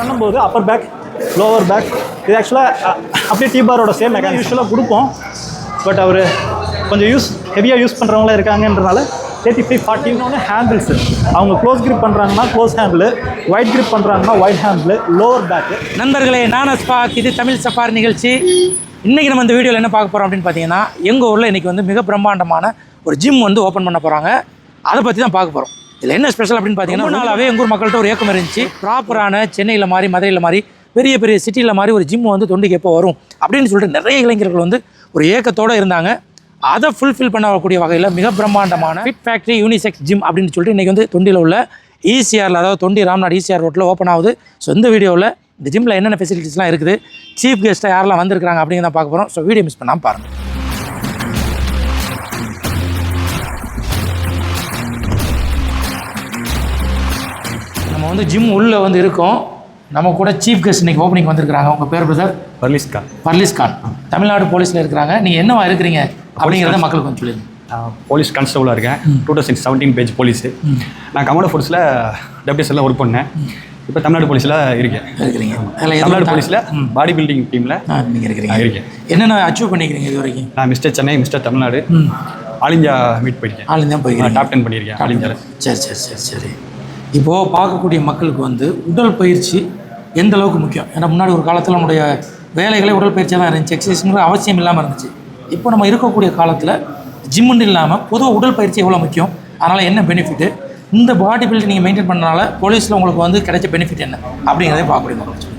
பண்ணும்போது Appar back lower back இது ஆக்சுவலாக அப்படியே டீ பாரோட சேம் மெக்கானிக் யூஸ்வலாக கொடுப்போம். பட் அவர் கொஞ்சம் யூஸ் ஹெவியாக யூஸ் பண்ணுறவங்களா இருக்காங்கன்றனால தேர்ட்டி ஃபைவ் ஃபார்ட்டி இன்னொன்று ஹேண்டில்ஸு அவங்க க்ளோஸ் grip பண்ணுறாங்கன்னா க்ளோஸ் ஹேண்டில் ஒயிட் grip பண்ணுறாங்கன்னா ஒயிட் ஹேண்டில் லோவர் பேக்கு நண்பர்களே நான் அஸ்பாக். இது தமிழ் சஃபார் நிகழ்ச்சி. இன்றைக்கி நம்ம இந்த வீடியோவில் என்ன பார்க்க போகிறோம் அப்படின்னு பார்த்தீங்கன்னா எங்கள் ஊரில் இன்றைக்கி வந்து மிக பிரம்மாண்டமான ஒரு ஜிம் வந்து ஓப்பன் பண்ண போகிறாங்க அதை பற்றி தான் பார்க்க போகிறோம் இதில் என்ன ஸ்பெஷல் அப்படின்னு பார்த்தீங்கன்னா நாளாகவே எங்கள் ஊர் மக்கள்கிட்ட ஒரு ஏக்கம் இருந்துச்சு. ப்ராப்பரான சென்னையில் மாதிரி மதுரையில் மாதிரி பெரிய பெரிய சிட்டியில் மாதிரி ஒரு ஜிம் வந்து தொண்டுக்கு எப்போ வரும் அப்படின்னு சொல்லிட்டு நிறைய இளைஞர்கள் வந்து ஒரு ஏக்கத்தோடு இருந்தாங்க. அதை ஃபுல்ஃபில் பண்ணக்கூடிய வகையில் மிக பிரம்மாண்டமான ஃபிட் ஃபேக்ட்ரி யூனிசெக்ஸ் ஜிம் அப்படின்னு சொல்லிட்டு இன்றைக்கி வந்து தொண்டியில் உள்ள ஈசிஆரில் அதாவது தொண்டி ராம்நாடு ஈசிஆர் ரோட்டில் ஓப்பன் ஆகுது. ஸோ இந்த வீடியோவில் இந்த ஜிம்மில் என்னென்ன ஃபெசிலிட்டிஸ்லாம் இருக்குது சீஃப் கெஸ்ட்டாக யாரெல்லாம் வந்திருக்காங்க அப்படிங்கிறத பார்க்க போகிறோம் ஸோ வீடியோ மிஸ் பண்ணாமல் பாருங்கள் வந்து ஜிம் உள்ளே வந்து இருக்கோம். நம்ம கூட சீஃப் கெஸ்ட் இன்னைக்கு ஓப்பனிங் வந்திருக்காங்க உங்கள் பேர் பிரதர் பர்லிஸ் கான். தமிழ்நாடு போலீஸில் இருக்கிறாங்க. நீங்கள் என்னவா இருக்கிறீங்க? அப்படிங்கிறத மக்களுக்கு கொஞ்சம் சொல்லுங்க. நான் போலீஸ் கான்ஸ்டபுளாக இருக்கேன். Two thousand seventeen batch police நான் கமோடோ ஃபோர்ஸில் டெப்டிஸில் ஒர்க் பண்ணேன். இப்போ தமிழ்நாடு போலீஸில் இருக்கேன். இருக்கிறீங்க. தமிழ்நாடு போலீஸில் பாடி பில்டிங் டீமில் நீங்கள் இருக்கிறீங்க. இருக்கேன். என்னென்ன அச்சீவ் பண்ணிக்கிறீங்க இது வரைக்கும்? நான் mister Chennai mister Tamil Nadu. All India meet போயிருக்கேன். ஆள் தான் போய்க்கிறீங்க டாப் டென் பண்ணியிருக்கேன். ஆல் இந்தியாவில் சரி சரி சரி சரி. இப்போது பார்க்கக்கூடிய மக்களுக்கு வந்து உடல் பயிற்சி எந்த அளவுக்கு முக்கியம்? ஏன்னா முன்னாடி ஒரு காலத்தில் நம்முடைய வேலைகளே உடல் பயிற்சியாக தான் இருந்துச்சு. எக்ஸசைஸுங்கிற அவசியம் இல்லாமல் இருந்துச்சு. இப்போ நம்ம இருக்கக்கூடிய காலத்தில் ஜிம்முன்னு இல்லாமல் பொதுவாக உடல் பயிற்சி எவ்வளோ முக்கியம்? அதனால் என்ன பெனிஃபிட்டு இந்த பாடி பில்டிங் நீங்கள் மெயின்டைன் பண்ணனால போலீஸில் உங்களுக்கு வந்து கிடைச்ச பெனிஃபிட் என்ன? அப்படிங்கிறதே பார்க்கக்கூடிய சொல்லுங்க.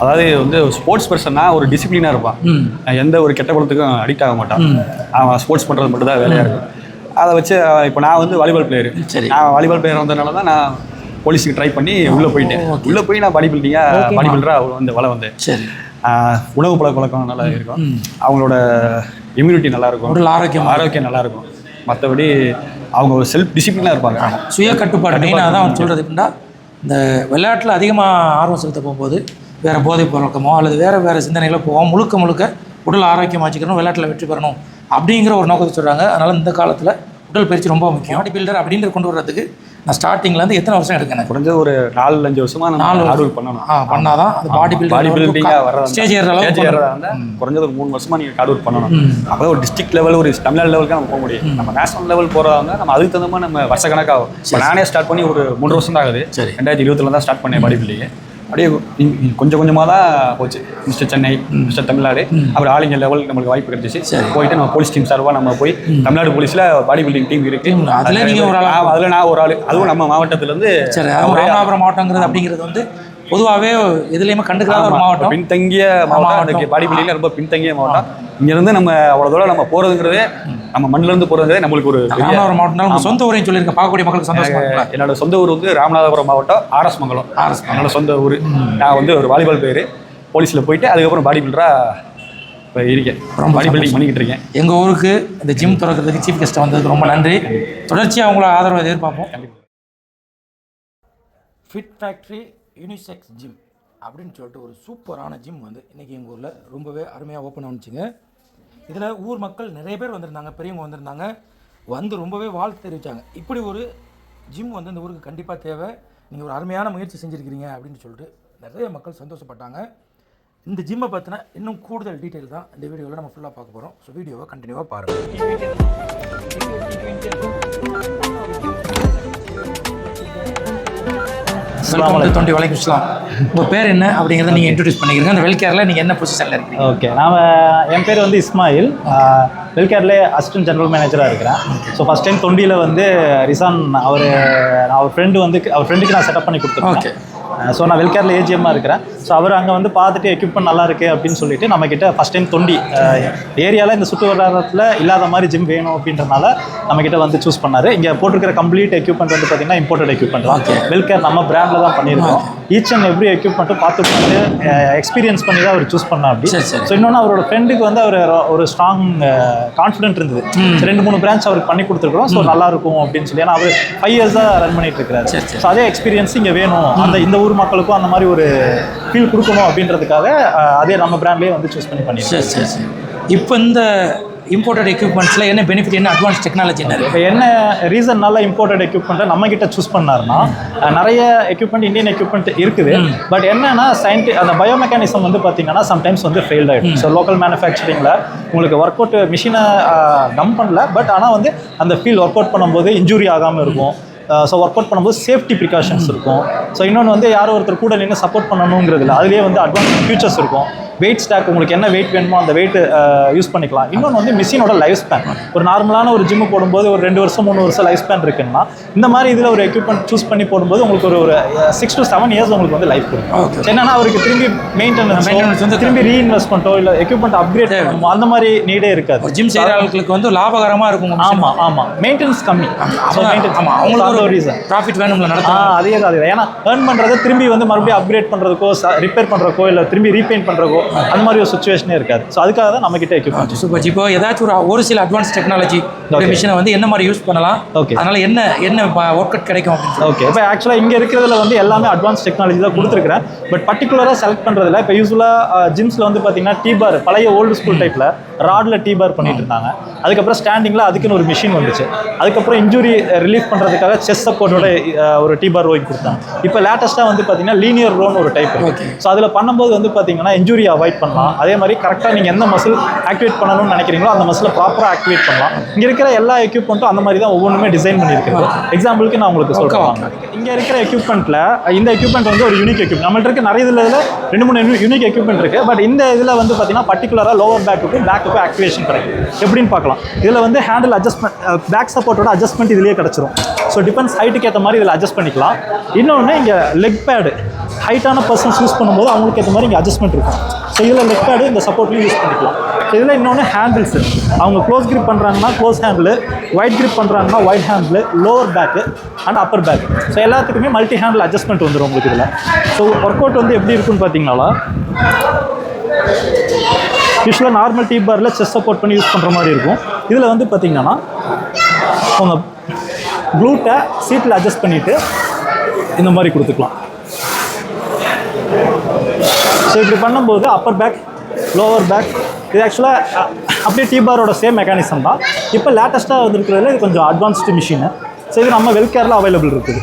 அதாவது வந்து ஸ்போர்ட்ஸ் பர்சன்னா ஒரு டிசிப்ளினாக இருப்பான். எந்த ஒரு கெட்ட பழத்துக்கும் அடிக்ட் ஆக மாட்டான். அவன் ஸ்போர்ட்ஸ் பண்ணுறது மட்டும் தான் வேலையாக இருக்கும். அதை வச்சு இப்போ நான் வந்து வாலிபால் பிளேயர் சரி. நான் வாலிபால் பிளேயர் வந்ததுனால தான் நான் போலீஸுக்கு ட்ரை பண்ணி உள்ளே போயிட்டேன். உள்ளே போய் நான் பாடி பில்டிங்காக பாடி பில்டராக வந்து வள வந்தேன். சரி. உணவு பழக்க வழக்கம் நல்லா இருக்கும். அவங்களோட இம்யூனிட்டி நல்லா இருக்கும். உடல் ஆரோக்கியம்? ஆரோக்கியம் நல்லா இருக்கும். மற்றபடி அவங்க ஒரு செல்ஃப் டிசிப்ளினாக இருப்பாங்க சுய கட்டுப்பாடு மெயினாக தான் அவன் சொல்கிறது எப்படின்னா இந்த விளையாட்டில் அதிகமாக ஆர்வம் செலுத்த போகும்போது வேறு போதைப் பழக்கமோ அல்லது வேறு வேறு சிந்தனைகளோ போவோம் முழுக்க முழுக்க உடல் ஆரோக்கியம் வச்சுக்கணும் விளையாட்டில் வெற்றி பெறணும். அப்படிங்கிற ஒரு நோக்கத்தை சொல்கிறாங்க அதனால் இந்த காலத்தில் உடல் பயிற்சி ரொம்ப முக்கியம். பாடி பில்டர் அப்படின்ற கொண்டு வர்றதுக்கு நான் ஸ்டார்டிங்லேருந்து எத்தனை வருஷம் எடுக்கேன் எனக்கு குறைஞ்சது ஒரு நாலு அஞ்சு வருஷமா நம்ம நாலு ஒர்க் பண்ணணும். ஆ பண்ணாதான் அந்த பாடி பாடி பில்டிங்காக பில்டர் வர்றதா ஸ்டேஜ் ஏறுற ஸ்டேஜ் ஏறதா இருந்தால் குறைஞ்சது ஒரு மூணு வருஷமா நீங்கள் ஹார்ட் ஒர்க் பண்ணணும். அப்போ ஒரு டிஸ்ட்ரிக்ட் லெவல் ஒரு தமிழ்நாடு லெவலுக்கு நம்ம போக முடியும் நம்ம நேஷனல் லெவல் போகிறதா இருந்தால் நம்ம அதுக்கு தகுந்த மாதிரி நம்ம வருஷ கணக்காகும் இப்போ நானே ஸ்டார்ட் பண்ணி ஒரு மூணு வருஷம் தான் ஆகுது. ரெண்டாயிரத்தி இருபத்துல தான் ஸ்டார்ட் பண்ணேன் பாடி பில்டிங் அப்படியே கொஞ்சம் கொஞ்சமாக தான் போச்சு. Mister Chennai mister Tamil Nadu. அப்புறம் இந்தியா லெவலுக்கு நம்மளுக்கு வாய்ப்பு கிடைச்சிச்சு. போயிட்டு நம்ம போலீஸ் டீம் சார்பாக நம்ம போய் தமிழ்நாடு போலீஸில் பாடி பில்டிங் டீம் இருக்கு. அதுல நீங்க ஒரு ஆளா? அதுல நான் ஒரு ஆள். அதுவும் நம்ம மாவட்டத்திலேருந்து ராமநாதபுரம் மாவட்டங்கிறது அப்படிங்கிறது வந்து பொதுவாகவே எதுலேயுமே கண்டுக்காத ஒரு மாவட்டம். பின்தங்கிய மாவட்டம். அதுக்கு பாடி பில்டிங்ல ரொம்ப பின்தங்கிய மாவட்டம். இங்க இருந்து நம்ம அவ்வளவு தூரம் நம்ம போறதுங்கிறதே நம்ம மண்ணுல இருந்து போறதுங்கிறதே நம்மளுக்கு ஒரு பெரிய ராமநாதபுரம் மாவட்டம். உங்க சொந்த ஊரையும் சொல்லியிருக்கேன் பார்க்கக்கூடிய மக்களுக்கு சந்தோஷமா? என்னோட சொந்த ஊர் வந்து ராமநாதபுரம் மாவட்டம் ஆர்எஸ் மங்கலம். RS என்னோட சொந்த ஊர். நான் வந்து ஒரு வாலிபால் பிளேயர் போலீஸ்ல போயிட்டு அதுக்கப்புறம் பாடி பில்டரா இப்போ இருக்கேன். ரொம்ப பாடி பில்டிங் பண்ணிக்கிட்டு இருக்கேன். எங்கள் ஊருக்கு இந்த ஜிம் திறக்கிறதுக்கு சீஃப் கெஸ்ட் வந்ததுக்கு ரொம்ப நன்றி. தொடர்ச்சியாக உங்களை ஆதரவு எதிர்பார்ப்போம். ஃபிட் ஃபேக்ட்ரி யூனிசெக்ஸ் ஜிம் அப்படின்னு சொல்லிட்டு ஒரு சூப்பரான ஜிம் வந்து இன்றைக்கி எங்கள் ஊரில் ரொம்பவே அருமையாக ஓப்பன் ஆனிச்சுங்க. இதில் ஊர் மக்கள் நிறைய பேர் வந்திருந்தாங்க பெரியவங்க வந்திருந்தாங்க. வந்து ரொம்பவே வாழ்த்து தெரிவித்தாங்க இப்படி ஒரு ஜிம் வந்து இந்த ஊருக்கு கண்டிப்பாக தேவை. நீங்கள் ஒரு அருமையான முயற்சி செஞ்சுருக்கிறீங்க அப்படின்னு சொல்லிட்டு நிறைய மக்கள் சந்தோஷப்பட்டாங்க. இந்த ஜிம்மை பற்றின இன்னும் கூடுதல் டீட்டெயில் தான் இந்த வீடியோவில் நம்ம ஃபுல்லாக பார்க்க போகிறோம் ஸோ வீடியோவை கண்டினியூவாக பாருங்கள் வெல்கம் டு டுவெண்ட்டி வலைக்கும் இஸ்லாம் உங்கள் பேர் என்ன? அப்படிங்கிறத நீங்கள் இன்ட்ரடியூஸ் பண்ணிக்கிறீங்க. அந்த வெல்கேரில் நீங்கள் என்ன பொசிஷனில் இருக்கீங்க? ஓகே நான் என் பேர் வந்து இஸ்மாயில். வெல்கேர்லே அசிஸ்டன்ட் ஜெனரல் மேனேஜராக இருக்கிறேன். ஸோ ஃபஸ்ட் டைம் தொண்டியில் வந்து ரிசான் அவர் அவர் ஃப்ரெண்டு வந்து அவர் ஃப்ரெண்டுக்கு நான் செட்டப் பண்ணி. கொடுத்துருக்கேன். ஸோ நான் வெல்கேரில் ஏஜிஎம்மாக இருக்கிறேன். ஸோ அவர் அங்கே வந்து பார்த்துட்டு எக்யூப்மெண்ட் நல்லா இருக்கு அப்படின்னு சொல்லிட்டு நம்ம கிட்ட ஃபஸ்ட் டைம் தொண்டி ஏரியாவில் இந்த சுற்று வட்டாரத்தில் இல்லாத மாதிரி ஜிம் வேணும் அப்படின்றனால நம்ம கிட்ட வந்து சூஸ் பண்ணாரு. இங்கே போட்டிருக்கிற கம்ப்ளீட் எக்யூப்மெண்ட் வந்து பார்த்தீங்கன்னா இம்போர்ட்டட் எக்யூப்மெண்ட் தான். வெல்கேர் நம்ம பிராண்டில் தான் பண்ணியிருக்கோம். ஈச் அண்ட் எவ்ரி எக்யூப்மெண்ட்டும் பார்த்து பார்த்து எக்ஸ்பீரியன்ஸ் பண்ணி தான் அவர் சூஸ் பண்ணா அப்படி. ஸோ இன்னொன்று அவரோட ஃப்ரெண்டுக்கு வந்து அவர் ஒரு ஸ்ட்ராங் கான்ஃபிடென்ட் இருந்தது. ரெண்டு மூணு பிரான்ச் அவருக்கு பண்ணி கொடுத்துருக்கோம் ஸோ நல்லா இருக்கும் அப்படின்னு சொல்லி. ஏன்னா அவர் ஃபைவ் இயர்ஸ் தான் ரன் பண்ணிட்டு சரி. ஸோ அதே எக்ஸ்பீரியன்ஸ் இங்கே வேணும். அந்த இந்த ஊர் மக்களுக்கும் அந்த மாதிரி ஒரு ஃபீல் கொடுக்கணும் அப்படின்றதுக்காக அதே நம்ம பிராண்ட்லேயே வந்து சூஸ் பண்ணி பண்ணியிருக்கோம் சரி சரி சரி. இப்போ இந்த இம்போர்ட்டட் எக்யூப்மெண்ட்ஸில் என்ன பெனிஃபிட் என்ன அட்வான்ஸ் டெக்னாலஜி இப்போ என்ன ரீசன்னால இம்போர்ட்டட் எக்யூப்மெண்ட்டை நம்ம கிட்ட சூஸ் பண்ணாருன்னா நிறைய எக்யூப்மெண்ட் இந்தியன் எக்யூப்மெண்ட் இருக்குது. பட் என்னன்னா சயின்டி அந்த பயோமெக்கானிசம் வந்து பார்த்தீங்கன்னா சம்டைம்ஸ் வந்து ஃபெயில்ட் ஆகிடும் ஸோ லோக்கல் மேனுஃபேக்சரிங்கில் உங்களுக்கு ஒர்க் அவுட் மிஷினை டம் பண்ணல. பட் ஆனால் வந்து அந்த ஃபீல் ஒர்க் அவுட் பண்ணும்போது இன்ஜுரி ஆகாமல் இருக்கும். ஸோ ஒர்க் அவுட் பண்ணும்போது சேஃப்டி ப்ரிகாஷன்ஸ் இருக்கும். ஸோ இன்னொன்று வந்து யாரோ ஒருத்தர் கூட நின்று சப்போர்ட் பண்ணணுங்கிறதுல அதுலேயே வந்து அட்வான்ஸ் ஃபியூச்சர்ஸ் இருக்கும். வெயிட் ஸ்டாக் உங்களுக்கு என்ன வெயிட் வேணுமோ அந்த வெயிட் யூஸ் பண்ணிக்கலாம். இன்னொன்று வந்து மிஷினோட லைஃப் ஸ்பேன் ஒரு நார்மலான ஒரு ஜிம்மு போடும்போது ஒரு ரெண்டு வருஷம் மூணு வருஷம் லைஃப் ஸ்பேன் இருக்குன்னா இந்த மாதிரி இதில் ஒரு எக்யூப்மெண்ட் சூஸ் பண்ணி போடும்போது உங்களுக்கு ஒரு ஒரு சிக்ஸ் டு செவன் இயர்ஸ் உங்களுக்கு வந்து லைஃப் கொடுக்கும். என்னன்னா அவருக்கு திரும்பி மெயின்டெனன்ஸ் வந்து திரும்பி ரீஇன்வெஸ்ட்மெண்ட்டோ இல்லை எக்யூப்மெண்ட் அப்கிரேட் பண்ணணுமோ அந்த மாதிரி நீடே இருக்காது. ஜிம் செய்கிற ஆட்களுக்கு வந்து லாபகரமாக இருக்கும். ஆமாம் ஆமாம் மெயின்டெனன்ஸ் கம்மி. ஸோ அவங்க- மெயின்டெனன்ஸ் ஆமா. அவங்களுக்கு ஒரு ரீசன் ப்ராஃபிட் வேணும்ல நடத்தணும் அதே தான் அதே ஏன்னா ஏர்ன் பண்ணுறதை திரும்பி வந்து மறுபடியும் அப்கிரேட் பண்ணுறதுக்கோ ரிப்பேர் பண்ணுறக்கோ இல்லை திரும்பி ரீபெயிண்ட் பண்ணுறக்கோ அந்த மாதிரி ஒரு சுச்சுவேஷனே இருக்காது. ஸோ அதுக்காக தான் நம்மக்கிட்ட எக்யூப்மெண்ட் சூப்பர் இப்போ ஏதாச்சும் ஒரு ஒரு சில அட்வான்ஸ் டெக்னாலஜி Okay. மிஷினை வந்து என்ன மாதிரி யூஸ் பண்ணலாம்? Okay. அதனால என்ன என்ன ஒர்க் அவுட் கிடைக்கும். ஓகே இப்போ ஆக்சுவலாக இங்கே இருக்கிறதுல வந்து எல்லாமே அட்வான்ஸ் டெக்னாலஜி தான் கொடுத்துருக்குறேன். பட் பர்டிகுலராக செலக்ட் பண்ணுறதுல இப்போ யூஸ்வலாக ஜிம்ஸில் வந்து பார்த்தீங்கன்னா டீ பார் பழைய ஓல்டு ஸ்கூல் டைப்பில் ராடில் டீ பார் பண்ணிட்டு இருந்தாங்க. அதுக்கப்புறம் ஸ்டாண்டிங்கில் அதுக்குன்னு ஒரு மிஷின் வந்துச்சு. அதுக்கப்புறம் இன்ஜுரி ரிலீஃப் பண்ணுறதுக்காக செஸ் சப்போர்ட்டோட ஒரு டீ பார் வாங்கி கொடுத்தாங்க. இப்போ லேட்டஸ்ட்டாக வந்து பார்த்தீங்கன்னா லீனியர் ரோன் ஒரு டைப். ஸோ அதில் பண்ணும்போது வந்து பார்த்தீங்கன்னா இன்ஜுரி அவாய்ட் பண்ணலாம். அதே மாதிரி கரெக்டாக நீங்கள் எந்த மசில் ஆக்டிவேட் பண்ணணும்னு நினைக்கிறீங்களோ அந்த மசிலை ப்ராப்பராக ஆக்டிவேட் பண்ணலாம். இங்கே இருக்கிற எல்லா எக்யூப்மெண்ட்டும் அந்த மாதிரி தான் ஒவ்வொன்றுமே டிசைன் பண்ணியிருக்கிறது. எக்ஸாம்பிளுக்கு நான் உங்களுக்கு சொல்கிறேன் இங்கே இருக்கிற எக்யூப்மெண்ட்டில் இந்த எக்யூப்மெண்ட் வந்து ஒரு யூனிக் எக்யூப்மெண்ட் நம்மள்ட்ட இருக்க நிறைய இதில் ரெண்டு மூணு யூனிக் எக்யூப்மெண்ட் இருக்குது பட் இந்த இதில் வந்து பார்த்தீங்கன்னா பர்டிகுலராக லோவர் பேக்குக்கும் பேக்குக்கும் ஆக்டிவேஷன் கிடைக்கும். எப்படின்னு பார்க்கலாம். இதில் வந்து ஹேண்டில் அட்ஜஸ்ட்மெண்ட் பேக் சப்போர்ட்டோட அட்ஜஸ்ட்மெண்ட் இதுலேயே கிடச்சிரும். ஸோ டிபெண்ட்ஸ் ஹைட்டுக்கு ஏற்ற மாதிரி இதில் அட்ஜஸ்ட் பண்ணிக்கலாம். இன்னொன்று இங்கே லெக் பேடு ஹைட்டான பர்சன்ஸ் யூஸ் பண்ணும்போது அவங்களுக்கு ஏற்ற மாதிரி இங்கே அட்ஜஸ்ட்மெண்ட் இருக்கும். ஸோ இதில் லெக் பேடு இந்த சப்போர்ட்லையும் யூஸ் பண்ணிக்கலாம். இதில் இன்னொன்று ஹேண்டில்ஸ் அவங்க க்ளோஸ் grip பண்ணுறாங்கன்னா க்ளோஸ் ஹேண்டில் ஒயிட் க்ரிப் பண்ணுறாங்கன்னா wide handle lower back and upper back so எல்லாத்துக்குமே மல்டி ஹேண்டில் அட்ஜஸ்ட்மெண்ட் வந்துடும் உங்களுக்கு இதில். ஸோ ஒர்க் அவுட் வந்து எப்படி இருக்குன்னு பார்த்தீங்கன்னா யூஸ்வலாக நார்மல் டீ பாரில் செஸ் சப்போர்ட் பண்ணி யூஸ் பண்ணுற மாதிரி இருக்கும். இதில் வந்து பார்த்தீங்கன்னா உங்கள் ப்ளூட்டை சீட்டில் அட்ஜஸ்ட் பண்ணிவிட்டு இந்த மாதிரி கொடுத்துக்கலாம். ஸோ இப்படி பண்ணும்போது அப்பர் பேக் லோவர் பேக் இது ஆக்சுவலாக அப்படியே டீ பாரோட சேம் மெக்கானிசம் தான். இப்போ லேட்டஸ்ட்டாக வந்துருக்கிறதுல இது கொஞ்சம் அட்வான்ஸ்டு மிஷினு ஸோ இது நம்ம வெல்கேரில் அவைலபிள் இருக்குது.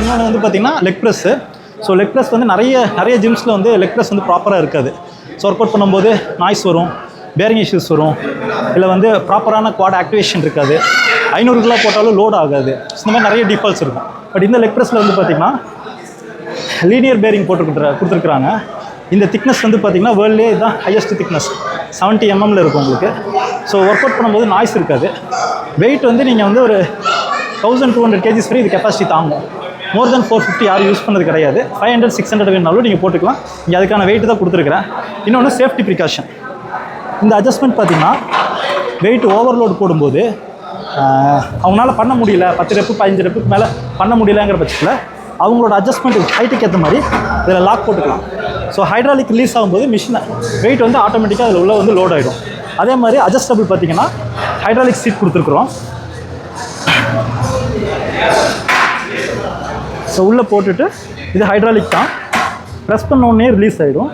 இன்னொன்று வந்து பார்த்தீங்கன்னா leg press so leg press வந்து நிறைய நிறைய ஜிம்ஸில் வந்து லெக் ப்ரெஸ் வந்து ப்ராப்பராக இருக்காது. ஸோ ஒர்க் அவுட் பண்ணும்போது நாய்ஸ் வரும் பேரிங் இஷ்யூஸ் வரும். இல்லை வந்து ப்ராப்பரான குவாட் ஆக்டிவேஷன் இருக்காது. ஐநூறு கிலோ போட்டாலும் லோட் ஆகாது. இந்த மாதிரி நிறைய டிஃபால்ட்ஸ் இருக்கும். பட் இந்த லெக் ப்ரெஸ்ஸில் வந்து பார்த்தீங்கன்னா லீனியர் பேரிங் போட்டு கொடுத்துருக்குறாங்க. இந்த திக்னஸ் வந்து பார்த்தீங்கன்னா வேர்ல்டே இதுதான் ஹையஸ்ட் திக்னஸ் 70 எம்எம்ல இருக்கும் உங்களுக்கு. ஸோ ஒர்க் அவுட் பண்ணும்போது நாய்ஸ் இருக்காது. வெயிட் வந்து நீங்கள் வந்து ஒரு தௌசண்ட் டூ ஹண்ட்ரட் கேஜிஸ் வரை இது கெப்பாசிட்டி தாங்கும். மோர் தென் ஃபோர் ஃபிஃப்டி யாரும் யூஸ் பண்ணது கிடையாது. ஃபைவ் ஹண்ட்ரட் சிக்ஸ் ஹண்ட்ரட் வேணாலும் நீங்கள் போட்டுக்கலாம். இங்கே அதுக்கான வெயிட் தான் கொடுத்துருக்குறேன். இன்னொன்று சேஃப்டி ப்ரிகாஷன் இந்த அட்ஜஸ்ட்மெண்ட் பார்த்தீங்கன்னா வெயிட் ஓவர்லோடு போடும்போது அவங்களால பண்ண முடியல. பத்து ரெப்பு பதினஞ்சு ரெப்புக்கு மேலே பண்ண முடியலங்கிற பட்சத்தில் அவங்களோட அட்ஜஸ்ட்மெண்ட் ஹைட்டுக்கு ஏற்ற மாதிரி இதில் லாக் போட்டுக்கலாம். ஸோ ஹைட்ராலிக் ரிலீஸ் ஆகும்போது மிஷினை வெயிட் வந்து ஆட்டோமேட்டிக்காக அதில் உள்ள வந்து லோட் ஆகிடும் அதே மாதிரி அட்ஜஸ்டபிள் பார்த்தீங்கன்னா ஹைட்ராலிக் சீட் கொடுத்துருக்குறோம். ஸோ உள்ளே போட்டுட்டு இது ஹைட்ராலிக் தான். ப்ரெஸ் பண்ண உடனே ரிலீஸ் ஆகிடும்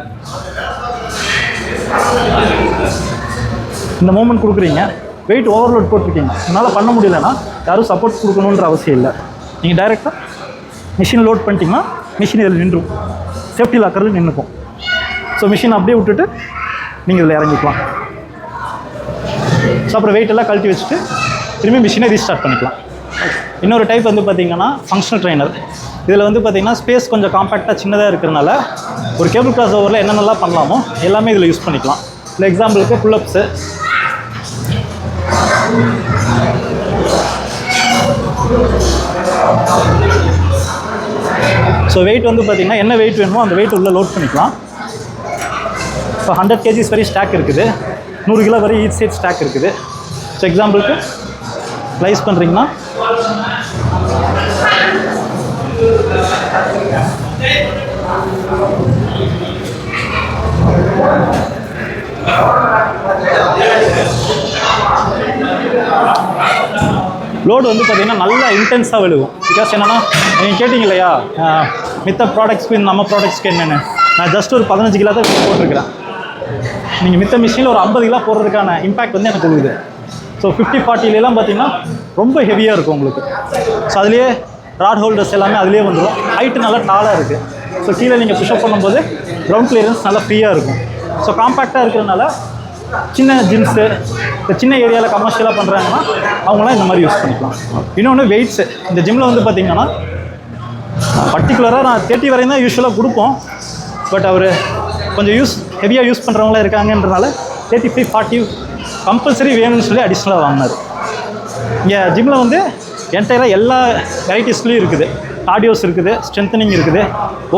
இந்த மூமெண்ட் கொடுக்குறீங்க. வெயிட் ஓவர்லோட் போட்டிருக்கீங்க. என்னால் பண்ண முடியலன்னா யாரும் சப்போர்ட் கொடுக்கணுன்ற அவசியம் இல்லை. நீங்கள் டைரெக்டாக மிஷின் லோட் பண்ணிட்டீங்கன்னா மிஷின் இதில் நின்றும். சேஃப்டி லாக்கரில் நின்றுக்கும் ஸோ மிஷின் அப்படியே விட்டுட்டு நீங்கள் இதில் இறங்கிக்கலாம். ஸோ அப்புறம் வெயிட் எல்லாம் கழட்டி வச்சுட்டு திரும்பி மிஷினை ரீஸ்டார்ட் பண்ணிக்கலாம். இன்னொரு டைப் வந்து பார்த்தீங்கன்னா ஃபங்க்ஷனல் ட்ரைனர் இதில் வந்து பார்த்தீங்கன்னா ஸ்பேஸ் கொஞ்சம் காம்பேக்டாக சின்னதாக இருக்கிறனால ஒரு கேபிள் கிராஸ் ஓவரில் என்னென்னலாம் பண்ணலாமோ எல்லாமே இதில் யூஸ் பண்ணிக்கலாம். இல்லை எக்ஸாம்பிளுக்கு புல்லப்ஸு ஸோ வெயிட் வந்து பார்த்தீங்கன்னா என்ன வெயிட் வேணுமோ அந்த வெயிட் உள்ளே லோட் பண்ணிக்கலாம். இப்போ ஹண்ட்ரட் கேஜிஸ் வரை ஸ்டாக் இருக்குது. நூறு கிலோ வரை ஈச் சைட் ஸ்டாக் இருக்குது. ஸோ எக்ஸாம்பிளுக்கு ப்ரைஸ் பண்ணுறீங்கன்னா லோடு வந்து பார்த்தீங்கன்னா நல்லா இன்டென்ஸாக விழுகும். பிகாஸ் என்னன்னா நீங்கள் கேட்டிங்க இல்லையா மித்த ப்ராடக்ட்ஸ்க்கு நம்ம ப்ராடக்ட்ஸ்க்கு என்னென்னு. நான் ஜஸ்ட் ஒரு பதினஞ்சு கிலோ தான் போட்டிருக்கிறேன். நீங்கள் மித்த மிஷினில் ஒரு ஐம்பது கிலோ போடுறதுக்கான இம்பாக்ட் வந்து எனக்கு இருக்குது ஸோ ஃபிஃப்டி ஃபார்ட்டிலலாம் பார்த்தீங்கன்னா ரொம்ப ஹெவியாக இருக்கும் உங்களுக்கு. ஸோ அதுலேயே ராட் ஹோல்டர்ஸ் எல்லாமே அதுலேயே வந்துடும் ஹைட்டு நல்லா டாலாக இருக்குது ஸோ கீழே நீங்கள் புஷ்அப் பண்ணும்போது கிரவுண்ட் கிளியரன்ஸ் நல்லா ஃப்ரீயாக இருக்கும். ஸோ காம்பேக்டாக இருக்கிறதுனால சின்ன ஜிம்ஸு இந்த சின்ன ஏரியாவில் கமர்ஷியலாக பண்ணுறாங்கன்னா அவங்களாம் இந்த மாதிரி யூஸ் பண்ணிக்கலாம். இன்னொன்று வெயிட்ஸு இந்த ஜிம்மில் வந்து பார்த்தீங்கன்னா பர்டிகுலராக நான் தேர்ட்டி வரையும் தான் யூஸ்வலாக கொடுப்போம். பட் அவர் கொஞ்சம் யூஸ் ஹெவியாக யூஸ் பண்ணுறவங்களா இருக்காங்கன்றனால தேர்ட்டி ஃபைவ் ஃபார்ட்டி கம்பல்சரி வேணும்னு சொல்லி அடிஷ்னலாக வாங்கினார். இங்கே ஜிம்மில் வந்து என்டையராக எல்லா வெரைட்டிஸ்லேயும் இருக்குது. கார்டியோஸ் இருக்குது ஸ்ட்ரென்தனிங் இருக்குது.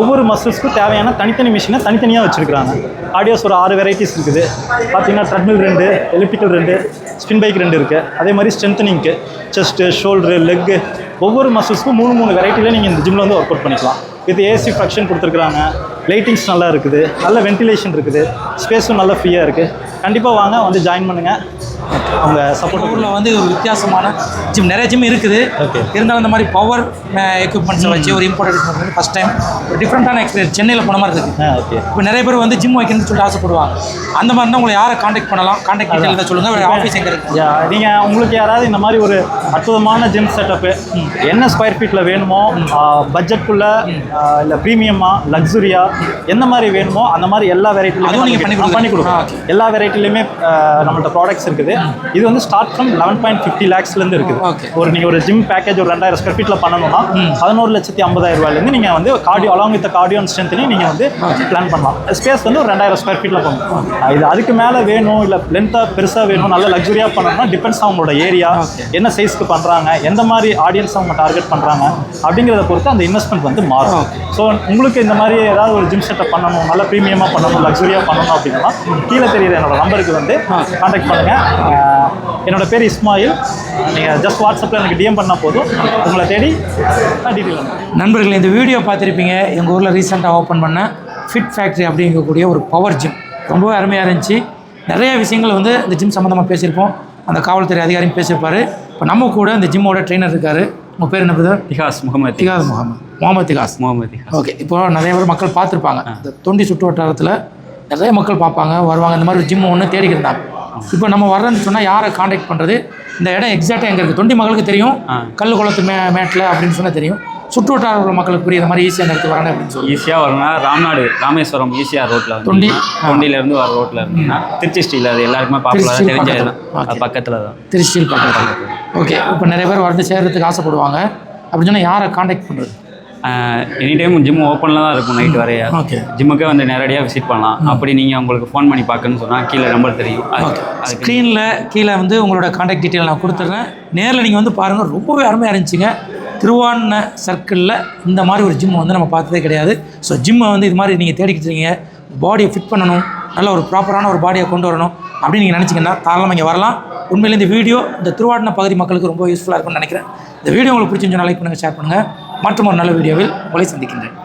ஒவ்வொரு மசில்ஸ்க்கும் தேவையான தனித்தனி மிஷினை தனித்தனியாக வச்சுருக்காங்க கார்டியோஸ் ஒரு ஆறு வெரைட்டிஸ் இருக்குது. பார்த்திங்கன்னா ட்ரெட்மில் ரெண்டு எலிப்டிக்கல் ரெண்டு ஸ்பின் பைக் ரெண்டு இருக்குது அதே மாதிரி ஸ்ட்ரென்தனிங்க்கு செஸ்ட்டு ஷோல்டரு லெக்கு ஒவ்வொரு மசில்ஸ்க்கும் மூணு மூணு வெரைட்டியில் நீங்கள் இந்த ஜிம்மில் வந்து ஒர்க் அவுட் பண்ணிக்கலாம் வித் ஏசி ஃபங்க்ஷன் கொடுத்துருக்குறாங்க. லைட்டிங்ஸ் நல்லா இருக்குது. நல்ல வென்டிலேஷன் இருக்குது. ஸ்பேஸும் நல்லா ஃப்ரீயாக இருக்குது கண்டிப்பாக வாங்க வந்து ஜாயின் பண்ணுங்கள் அவங்க சப்போர்ட் ஊரில் வந்து ஒரு வித்தியாசமான ஜிம் நிறைய ஜிம் இருக்குது. இருந்தாலும் இந்த மாதிரி பவர் எக்யூப்மெண்ட்ஸை வச்சு ஒரு இம்போர்ட் வந்து ஃபஸ்ட் டைம் ஒரு டிஃப்ரெண்ட்டான எக்ஸ்பீரியன்ஸ் சென்னையில் போன மாதிரி இருக்குது ஓகே இப்போ நிறைய பேர் வந்து ஜிம் வைக்கணும்னு சொல்லிட்டு ஆசைப்படுவாங்க. அந்த மாதிரி தான் உங்களை யாரை காண்டாக்ட் பண்ணலாம்? காண்டாக்ட் டீட்டெயில் சொல்லுங்கள் ஆஃபீஸ் எங்கே இருக்கு? யா நீங்கள் உங்களுக்கு யாராவது இந்த மாதிரி ஒரு அற்புதமான ஜிம் செட்டப்பு என்ன ஸ்கொயர் ஃபீட்டில் வேணுமோ பட்ஜெட்குள்ளே இல்லை ப்ரீமியமாக லக்ஸுரியா எந்த மாதிரி வேணுமோ அந்த மாதிரி எல்லா வெரைட்டிலையும் பண்ணி கொடுக்குறோம். எல்லா வெரைட்டிலையுமே நம்மள்ட்ட ப்ராடக்ட்ஸ் இருக்குது. இது வந்து start from eleven point fifty லேக்ஸ்லேருந்து இருக்குது. ஒரு நீங்கள் ஒரு ஜிம் பேக்கேஜ் ஒரு ரெண்டாயிரம் ஸ்கொயர் ஃபீட்டில் பண்ணணும்னா பதினோரு லட்சத்தி ஐம்பதாயிரம் ரூபாயிலேருந்து நீங்கள் வந்து cardio along with cardio strengthening நீங்கள் வந்து பிளான் பண்ணலாம். ஸ்பேஸ் வந்து ஒரு ரெண்டாயிரம் ஸ்கொயர் ஃபீட்டில் பண்ணணும் இது அதுக்கு மேலே வேணும் இல்லை லென்த்தாக பெருசாக வேணும் நல்ல லக்ஸுரியாக பண்ணணும்னா டிபெண்ட்ஸ் அவங்களோட ஏரியா என்ன சைஸ்க்கு பண்ணுறாங்க எந்த மாதிரி ஆடியன்ஸ் அவங்க டார்கெட் பண்ணுறாங்க அப்படிங்கிறத பொறுத்து அந்த இன்வெஸ்ட்மெண்ட் வந்து மாறும். ஸோ உங்களுக்கு இந்த மாதிரி ஏதாவது ஒரு ஜிம் செட்டப் பண்ணணும் நல்ல ப்ரீமியமாக பண்ணணும் லக்ஸுரியாக பண்ணணும் அப்படின்னா கீழே தெரியுற என்னோட நம்பருக்கு வந்து காண்டாக்ட் பண்ணுங்கள் என்னோட பேர் இஸ்மாயில். நீங்கள் ஜஸ்ட் வாட்ஸ்அப்பில் எனக்கு டிஎம் பண்ணால் போதும். உங்களை தேடி டீட்டெயில் நண்பர்களே இந்த வீடியோ பார்த்துருப்பீங்க. எங்கள் ஊரில் ரீசெண்டாக ஓப்பன் பண்ண ஃபிட் ஃபேக்ட்ரி அப்படிங்கக்கூடிய ஒரு பவர் ஜிம் ரொம்பவே அருமையாக இருந்துச்சு. நிறைய விஷயங்கள் வந்து இந்த ஜிம் சம்மந்தமாக பேசியிருப்போம். அந்த காவல்துறை அதிகாரியும் பேசியிருப்பாரு. இப்போ நம்ம கூட இந்த ஜிம்மோட ட்ரெயினர் இருக்காரு. உங்கள் பேர் என்ன பிரதர் திகாஸ் முகமது. திகாஸ் முகமது. முகமது திகாஸ் முகமது திகாஸ் ஓகே இப்போ நிறைய பேர் மக்கள் பார்த்துருப்பாங்க. இந்த தொண்டி சுற்று வட்டாரத்தில் நிறைய மக்கள் பார்ப்பாங்க வருவாங்க. இந்த மாதிரி ஒரு ஜிம் ஒன்று தேடிக்கிட்டு இருந்தாங்க. இப்போ நம்ம வர்றேன்னு சொன்னால் யாரை காண்டாக்ட் பண்ணுறது இந்த இடம் எக்ஸாக்டாக எங்கே இருக்குது தொண்டி மக்களுக்கு தெரியும். கல் குளத்து மே மேட்டில் அப்படின்னு சொன்னால் தெரியும். சுற்று வட்டார உள்ள மக்களுக்கு புரியுற மாதிரி ஈஸியாக இடத்துக்கு வரணும் அப்படின்னு சொல்லி ஈஸியாக வரணும்னா ராம்நாடு ராமேஸ்வரம் ஈஸியாக ரோட்டில் தொண்டி. தொண்டியிலேருந்து வர ரோட்டில் இருந்தீங்கன்னா திருச்சி ஸ்டீல் அது எல்லாருக்குமே பாப்புலராக திருச்சி தெரிஞ்ச பக்கத்துல. தான். திருச்சியில் பக்கத்தில் ஓகே. இப்போ நிறைய பேர் வந்து சேர்றதுக்கு ஆசைப்படுவாங்க. அப்படின்னு சொன்னால் யாரை காண்டாக்ட் பண்ணுறது எனி டைம் ஜிம் ஓப்பனில் தான் இருக்கும் நைட் வரைய. ஓகே ஜிம்முக்கே வந்து நேரடியாக விசிட் பண்ணலாம். அப்படி நீங்கள் உங்களுக்கு ஃபோன் பண்ணி பார்க்கணும்னு சொன்னால் கீழே நம்பர் தெரியும். ஸ்க்ரீனில் கீழே வந்து உங்களோட காண்டாக்ட் டீட்டெயில் நான் கொடுத்துட்றேன் நேரில் நீங்கள் வந்து பாருங்கள் ரொம்பவே அருமையாக இருந்துச்சுங்க. திருவான்ன சர்க்கிளில் இந்த மாதிரி ஒரு ஜிம் வந்து நம்ம பார்த்ததே கிடையாது. ஸோ ஜிம்மை வந்து இது மாதிரி நீங்கள் தேடிக்கிட்டு இருக்கீங்க பாடியை ஃபிட் பண்ணணும். நல்ல ஒரு ப்ராப்பரான ஒரு பாடியை கொண்டு வரணும். அப்படின்னு நீங்கள் நினச்சிங்கன்னா தாராளமாக இங்கே வரலாம். உண்மையிலே இந்த வீடியோ இந்த திருவாடின பகுதி மக்களுக்கு ரொம்ப யூஸ்ஃபுல்லாக இருக்கும்னு நினைக்கிறேன். இந்த வீடியோ உங்களுக்கு பிடிச்சிருந்தா லைக் பண்ணுங்கள் ஷேர் பண்ணுங்கள் மற்றும் ஒரு நல்ல வீடியோவில் உங்களை சந்திக்கின்றேன்.